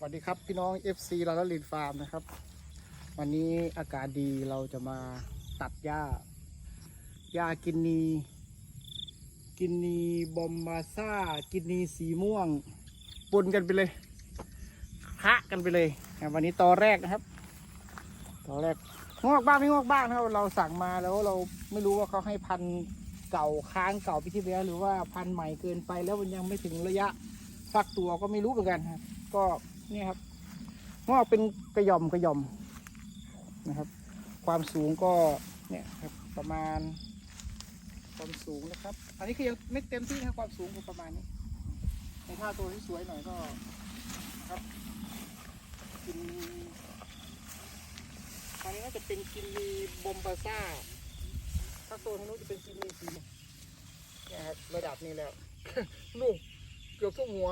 สวัสดีครับพี่น้อง FC ลาลลินฟาร์มนะครับ วันนี้อากาศดีเราจะมาตัดหญ้าหญ้ากินนีกินนีบอมมาซ่า กินนีสีม่วงปนกันไปเลยคะกันไปเลยวันนี้ตอแรกนะครับตอแรกงอกบ้างไม่งอกบ้างนะครับเราสั่งมาแล้วเราไม่รู้ว่าเขาให้พันเก่าค้างเก่าปีที่แล้วหรือว่าพันใหม่เกินไปแล้วมันยังไม่ถึงระยะฟักตัวก็ไม่รู้เหมือนกันครับก็ นี่ยครับงอกเป็นกระยอมกระยอมนะครับ ความสูงก็เนี่ยครับประมาณ ความสูงนะครับ อันนี้คือยังไม่เต็มที่นะครับความสูงก็ประมาณนี้ในท่าตัวที่สวยหน่อยก็ครับกินอันนี้น่าจะเป็นกินนีบอมบาซ่า ถ้าโซนทางนู้นจะเป็นกินนีสีเนี่ยครับระดับนี้แล้วนู่นเกือบทุ่หัว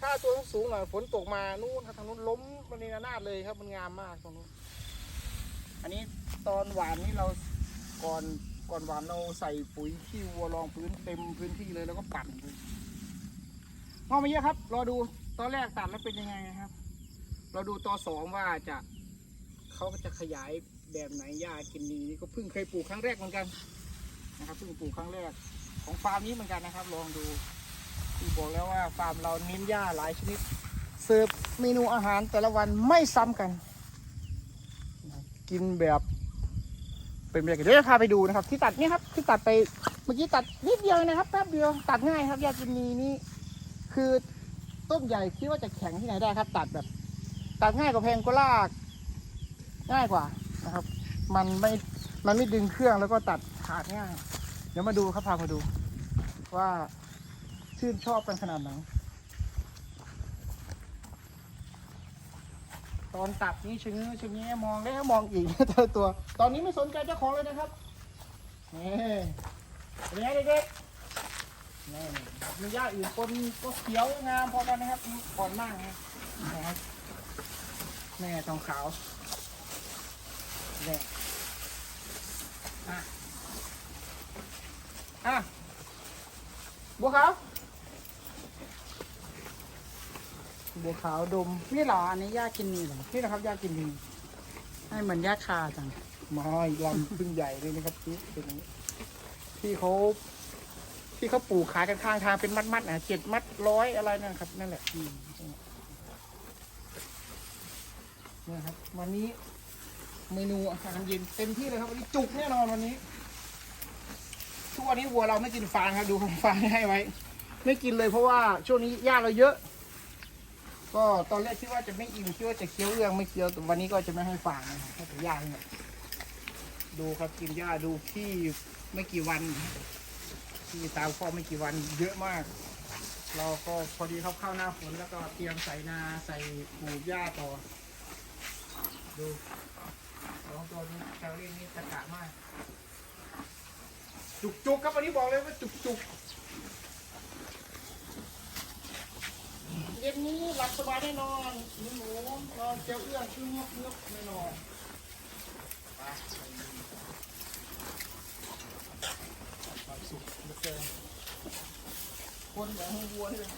ถ้าตัวสูงหน่อยฝนตกมานู่นทางนู้นล้มมันนระนาดเลยครับมันงามมากตรงนู้นอันนี้ตอนหวานนี่เราก่อนก่อนหวานเราใส่ปุ๋ยขี้วัวรองพื้นเต็มพื้นที่เลยแล้วก็ปั่นเลยงอกมาเยอะครับ รอดูตอนแรกตัดแล้วเป็นยังไงนะครับ เราดูตอสองว่าจะเขาจะขยายแบบไหนหญ้ากินดีนี่ก็เพิ่งเคยปลูกครั้งแรกเหมือนกันนะครับเพิ่งปลูกครั้งแรกของฟาร์มนี้เหมือนกันนะครับ ลองดู ที่บอกแล้วว่าฟาร์มเราเน้นหญ้าหลายชนิด เสิร์ฟเมนูอาหารแต่ละวันไม่ซ้ำกัน กินแบบเป็นแบบเดี๋ยวจะพาไปดูนะครับ ที่ตัดนี่ครับที่ตัดไปเมื่อกี้ตัดนิดเดียวนะครับแป๊บเดียวตัดง่ายครับยากินนีนี่คือต้นใหญ่คิดว่าจะแข็งที่ไหนได้ครับ ตัดแบบ ตัดง่ายกว่าแพงก็ลากง่ายกว่านะครับ มันไม่มันไม่ดึงเครื่องแล้วก็ตัดขาดง่าย เดี๋ยวมาดูครับพามาดูว่า ชื่นชอบกันขนาดไหนตอนตัดนี้ชะเง้อชะแงะมองแล้วมองอีกเจอตัว ตอนนี้ไม่สนใจเจ้าของเลยนะครับนี่เป็นไงเด็กๆนี่มีหญ้าอื่นปนก็เขียวงามพอกันนะครับนี่อ่อนมากนะนะครับแม่ทองขาวนี่อะอะบัวขาว บัวขาวดมนี่เหรออันนี้ย่ากินนี่เหรอนี่นะครับยากินดีให้เหมือนย่าคาจังมาอีกลำพึ่งใหญ่เลยนะครับนี่เป็นอย่างนี้ที่เขาที่เขาปลูกขายกันข้างทางเป็นมัดๆนะเจ็ดมัดร้อยอะไรนั่นครับ นั่นแหละอืมเนี่ยครับ วันนี้เมนูอาหารเย็นเต็มที่เลยครับวันนี้จุกแน่นอนวันนี้ทุกวันนี้วัวเราไม่กินฟางครับดูฟางให้ไว้ ไม่กินเลยเพราะว่าช่วงนี้หญ้าเราเยอะ ก็ตอนแรกคิดว่าจะไม่อิ่มคิดว่าจะเคี้ยวเอื้องไม่เคี้ยวแต่วันนี้ก็จะไม่ให้ฟางนะครับให้แต่หญ้าเนี่ยดูครับกินหญ้าดูที่ไม่กี่วันที่ตามข้อไม่กี่วันเยอะมาก เราก็พอดีเข้าเข้าหน้าฝนแล้วก็เตรียมใส่นาใส่ปลูกหญ้าต่อ ดูสองตัวนี้แคลอรี่นี่ตะกะมาก จุกๆครับวันนี้บอกเลยว่าจุกๆ เย็นนี้ห ลับสบายแน่นอนหนูหนูนอนเจ้าเอื้องชื่อเงือกเงือกแน่นอนความสุขเหลือเกินคนอย่างวัวเลย